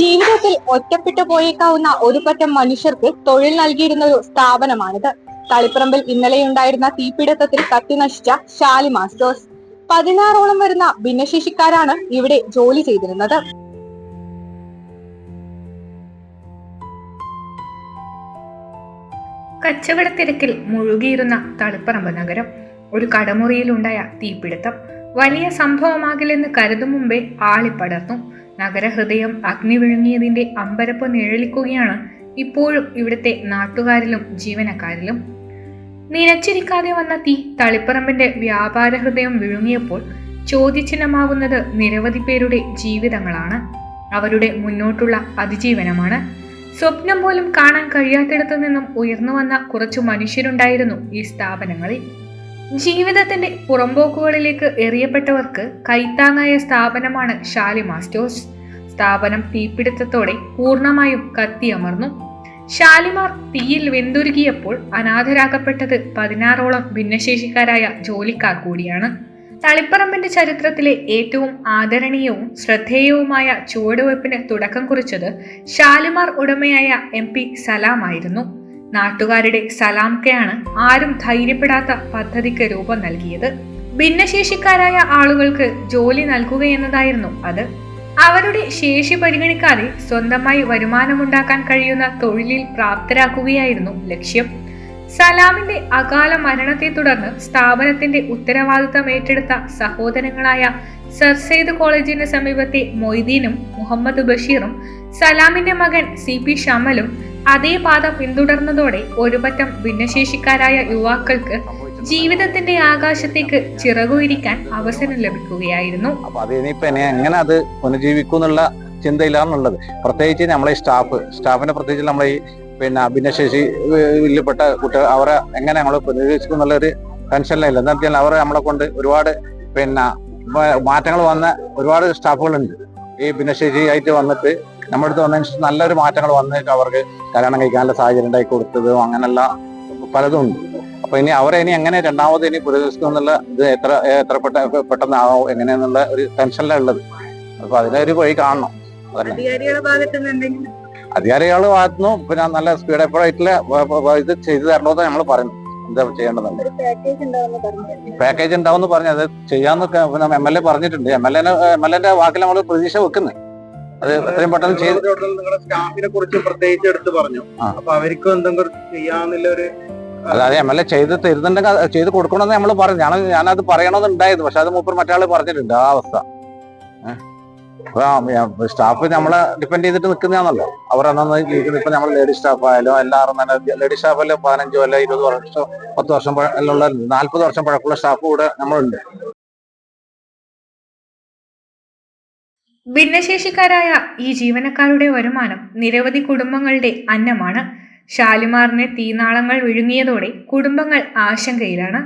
ജീവിതത്തിൽ ഒറ്റപ്പെട്ടു പോയേക്കാവുന്ന ഒരു പറ്റം മനുഷ്യർക്ക് തൊഴിൽ നൽകിയിരുന്ന ഒരു സ്ഥാപനമാണിത്. തളിപ്പറമ്പിൽ ഇന്നലെയുണ്ടായിരുന്ന തീപിടുത്തത്തിൽ കത്തിനശിച്ച ഷാലി മാസ്റ്റേഴ്സ് പതിനാറോളം വരുന്ന ഭിന്നശേഷിക്കാരാണ് ഇവിടെ ജോലി ചെയ്തിരുന്നത്. കച്ചവട കച്ചവടത്തിരക്കിൽ മുഴുകിയിരുന്ന തളിപ്പറമ്പ് നഗരം ഒരു കടമുറിയിലുണ്ടായ തീപിടുത്തം വലിയ സംഭവമാകില്ലെന്ന് കരുതും മുമ്പേ ആളിപ്പടർന്നു നഗരഹൃദയം അഗ്നി വിഴുങ്ങിയതിന്റെ അമ്പരപ്പ് നിഴലിക്കുകയാണ് ഇപ്പോഴും ഇവിടുത്തെ നാട്ടുകാരിലും ജീവനക്കാരിലും. നിലച്ചിരിക്കാതെ വന്ന തീ തളിപ്പറമ്പിന്റെ വ്യാപാര ഹൃദയം വിഴുങ്ങിയപ്പോൾ ചോദ്യചിഹ്നമാകുന്നത് നിരവധി പേരുടെ ജീവിതങ്ങളാണ്. അവരുടെ മുന്നോട്ടുള്ള അതിജീവനമാണ്. സ്വപ്നം പോലും കാണാൻ കഴിയാത്തിടത്തു നിന്നും ഉയർന്നു വന്ന കുറച്ചു മനുഷ്യരുണ്ടായിരുന്നു ഈ സ്ഥാപനങ്ങളിൽ. ജീവിതത്തിന്റെ പുറമ്പോക്കുകളിലേക്ക് എറിയപ്പെട്ടവർക്ക് കൈത്താങ്ങായ സ്ഥാപനമാണ് ഷാലി മാസ്റ്റേഴ്സ്. സ്ഥാപനം തീപിടുത്തത്തോടെ പൂർണമായും കത്തിയമർന്നു. ഷാലിമാർ തീയിൽ വെന്തുരുകിയപ്പോൾ അനാഥരാക്കപ്പെട്ടത് പതിനാറോളം ഭിന്നശേഷിക്കാരായ ജോലിക്കാർ കൂടിയാണ്. തളിപ്പറമ്പിന്റെ ചരിത്രത്തിലെ ഏറ്റവും ആദരണീയവും ശ്രദ്ധേയവുമായ ചുവടുവയ്പ്പിന് തുടക്കം കുറിച്ചത് ഷാലിമാർ ഉടമയായ എം പി സലാമായിരുന്നു നാട്ടുകാരുടെ സലാംക്കയാണ് ആരും ധൈര്യപ്പെടാത്ത പദ്ധതിക്ക് രൂപം നൽകിയത്. ഭിന്നശേഷിക്കാരായ ആളുകൾക്ക് ജോലി നൽകുകയെന്നതായിരുന്നു അത്. അവരുടെ ശേഷി പരിഗണിക്കാതെ സ്വന്തമായി വരുമാനമുണ്ടാക്കാൻ കഴിയുന്ന തൊഴിലിൽ പ്രാപ്തരാക്കുകയായിരുന്നു ലക്ഷ്യം. സലാമിന്റെ അകാല മരണത്തെ തുടർന്ന് സ്ഥാപനത്തിന്റെ ഉത്തരവാദിത്തം ഏറ്റെടുത്ത സഹോദരങ്ങളായ സർ സെയ്ദ് കോളേജിന് സമീപത്തെ മൊയ്തീനും മുഹമ്മദ് ബഷീറും സലാമിന്റെ മകൻ സി പി ഷമലും അതേ പാത പിന്തുടർന്നതോടെ ഒരുപറ്റം ഭിന്നശേഷിക്കാരായ യുവാക്കൾക്ക് ജീവിതത്തിന്റെ ആകാശത്തേക്ക് ചിറകുയിരിക്കാൻ അവസരം ലഭിക്കുകയായിരുന്നു. അപ്പൊ അത് ഇനിയിപ്പോ ഇനി എങ്ങനെ അത് പുനരുജ്ജീവിക്കും എന്നുള്ള ചിന്തയിലാണുള്ളത് പ്രത്യേകിച്ച് നമ്മളെ സ്റ്റാഫ് സ്റ്റാഫിനെ പ്രത്യേകിച്ച് നമ്മളെ ഈ പിന്നെ ഭിന്നശേഷി വില്ലപ്പെട്ട കുട്ടികൾ അവരെ എങ്ങനെ നമ്മൾ പുനരുജ്ജീവിക്കും എന്നുള്ള ഒരു ടെൻഷനിലില്ല എന്താ വെച്ചാൽ അവരെ നമ്മളെ കൊണ്ട് ഒരുപാട് പിന്നെ മാറ്റങ്ങൾ വന്ന ഒരുപാട് സ്റ്റാഫുകളുണ്ട്. ഈ ഭിന്നശേഷി ആയിട്ട് വന്നിട്ട് നമ്മുടെ അടുത്ത് വന്നതിന് ശേഷം നല്ലൊരു മാറ്റങ്ങൾ വന്ന് അവർക്ക് കല്യാണം കഴിക്കാനുള്ള സാഹചര്യം ഉണ്ടാക്കി കൊടുത്തതും അങ്ങനെയുള്ള പലതും ഉണ്ട്. അപ്പൊ ഇനി അവരെ ഇനി എങ്ങനെ രണ്ടാമത് ഇനി പുരോഗമിക്കും എന്നുള്ള ഇത് എത്ര എത്ര പെട്ട പെട്ടെന്നാവോ എങ്ങനെയെന്നുള്ള ഒരു ടെൻഷനിലാണ് ഉള്ളത്. അപ്പൊ അതിനൊരു വഴി കാണണം. അധികാരികളുടെ ഭാഗത്ത് നിന്നും പിന്നെ നല്ല സ്പീഡ് എപ്പോഴായിട്ടുള്ള ഇത് ചെയ്തു തരണമെന്ന് നമ്മൾ പറയുന്നു. എന്താ ചെയ്യേണ്ടതുണ്ട് പാക്കേജ് ഉണ്ടാവും പറഞ്ഞു അത് ചെയ്യാന്നൊക്കെ എം എൽ എ പറഞ്ഞിട്ടുണ്ട്. M L A M L എന്റെ വാക്കിൽ നമ്മൾ പ്രതീക്ഷ വെക്കുന്നത് അത് എത്രയും പെട്ടെന്ന് ചെയ്ത് നിങ്ങളുടെ സ്റ്റാഫിനെ കുറിച്ച് പ്രത്യേകിച്ച് എടുത്ത് പറഞ്ഞു. അപ്പൊ അവർക്കും എന്തെങ്കിലും ചെയ്യാന്നുള്ള ഒരു അതായത് എം എൽ എ ചെയ്ത് തരുന്നുണ്ടെങ്കിൽ ചെയ്ത് കൊടുക്കണമെന്ന് നമ്മൾ പറഞ്ഞു. ഞാൻ ഞാനത് പറയണമെന്നുണ്ടായത് പക്ഷെ അത് മൂപ്പർ മറ്റാൾ പറഞ്ഞിട്ടുണ്ട് ആ അവസ്ഥ. സ്റ്റാഫ് നമ്മളെ ഡിപ്പെൻഡ് ചെയ്തിട്ട് നിൽക്കുന്നതാണല്ലോ അവർ അന്നു ഇപ്പൊ നമ്മൾ ലേഡി സ്റ്റാഫ് ആയാലും എല്ലാവരും തന്നെ ലേഡി സ്റ്റാഫ് അല്ലെങ്കിൽ പതിനഞ്ചോ അല്ല ഇരുപത് വർഷം പത്ത് വർഷം ഉള്ള നാല്പത് വർഷം പഴക്കമുള്ള സ്റ്റാഫ് കൂടെ നമ്മളുണ്ട് ഭിന്നശേഷിക്കാരായ ഈ ജീവനക്കാരുടെ വരുമാനം നിരവധി കുടുംബങ്ങളുടെ അന്നമാണ്. ഷാലിമാറിനെ തീനാളങ്ങൾ വിഴുങ്ങിയതോടെ കുടുംബങ്ങൾ ആശങ്കയിലാണ്.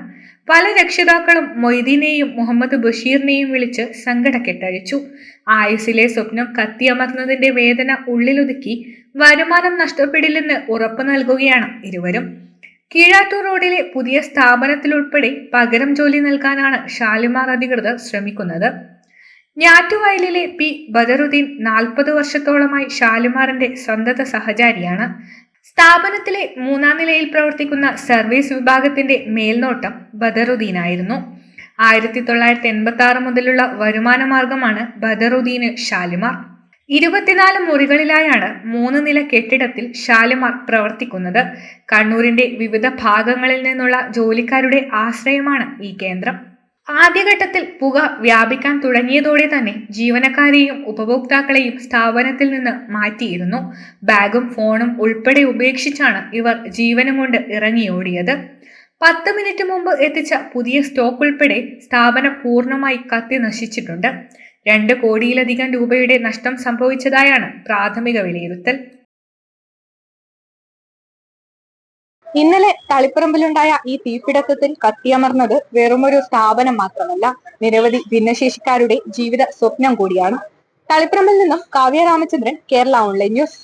പല രക്ഷിതാക്കളും മൊയ്തീനെയും മുഹമ്മദ് ബഷീറിനെയും വിളിച്ച് സങ്കടക്കെട്ടഴിച്ചു. ആയുസിലെ സ്വപ്നം കത്തിയമർന്നതിന്റെ വേദന ഉള്ളിലൊതുക്കി വരുമാനം നഷ്ടപ്പെടില്ലെന്ന് ഉറപ്പു നൽകുകയാണ് ഇരുവരും. കീഴാറ്റൂർ റോഡിലെ പുതിയ സ്ഥാപനത്തിലുൾപ്പെടെ പകരം ജോലി നൽകാനാണ് ഷാലിമാർ അധികൃതർ ശ്രമിക്കുന്നത്. ഞാറ്റുവയലിലെ പി ബദറുദ്ദീൻ നാൽപ്പത് വർഷത്തോളമായി ഷാലുമാറിന്റെ സ്വന്തത സഹചാരിയാണ്. സ്ഥാപനത്തിലെ മൂന്നാം നിലയിൽ പ്രവർത്തിക്കുന്ന സർവീസ് വിഭാഗത്തിന്റെ മേൽനോട്ടം ബദറുദ്ദീനായിരുന്നു. ആയിരത്തി തൊള്ളായിരത്തി എൺപത്തി ആറ് മുതലുള്ള വരുമാന മാർഗമാണ് ബദറുദ്ദീന് ഷാലിമാർ. ഇരുപത്തിനാല് മുറികളിലായാണ് മൂന്ന് നില കെട്ടിടത്തിൽ ഷാലിമാർ പ്രവർത്തിക്കുന്നത്. കണ്ണൂരിന്റെ വിവിധ ഭാഗങ്ങളിൽ നിന്നുള്ള ജോലിക്കാരുടെ ആശ്രയമാണ് ഈ കേന്ദ്രം. ആദ്യഘട്ടത്തിൽ പുക വ്യാപിക്കാൻ തുടങ്ങിയതോടെ തന്നെ ജീവനക്കാരെയും ഉപഭോക്താക്കളെയും സ്ഥാപനത്തിൽ നിന്ന് മാറ്റിയിരുന്നു. ബാഗും ഫോണും ഉൾപ്പെടെ ഉപേക്ഷിച്ചാണ് ഇവർ ജീവനം കൊണ്ട് ഇറങ്ങിയോടിയത്. പത്ത് മിനിറ്റ് മുമ്പ് എത്തിച്ച പുതിയ സ്റ്റോക്ക് ഉൾപ്പെടെ സ്ഥാപനം പൂർണമായി കത്തി നശിച്ചിട്ടുണ്ട്. രണ്ട് കോടിയിലധികം രൂപയുടെ നഷ്ടം സംഭവിച്ചതായാണ് പ്രാഥമിക വിലയിരുത്തൽ. ഇന്നലെ തളിപ്പറമ്പിലുണ്ടായ ഈ തീപിടുത്തത്തിൽ കത്തിയമർന്നത് വെറുമൊരു സ്ഥാപനം മാത്രമല്ല നിരവധി ഭിന്നശേഷിക്കാരുടെ ജീവിത സ്വപ്നം കൂടിയാണ്. തളിപ്പറമ്പിൽ നിന്നും കാവ്യ രാമചന്ദ്രൻ കേരള ഓൺലൈൻ ന്യൂസ്.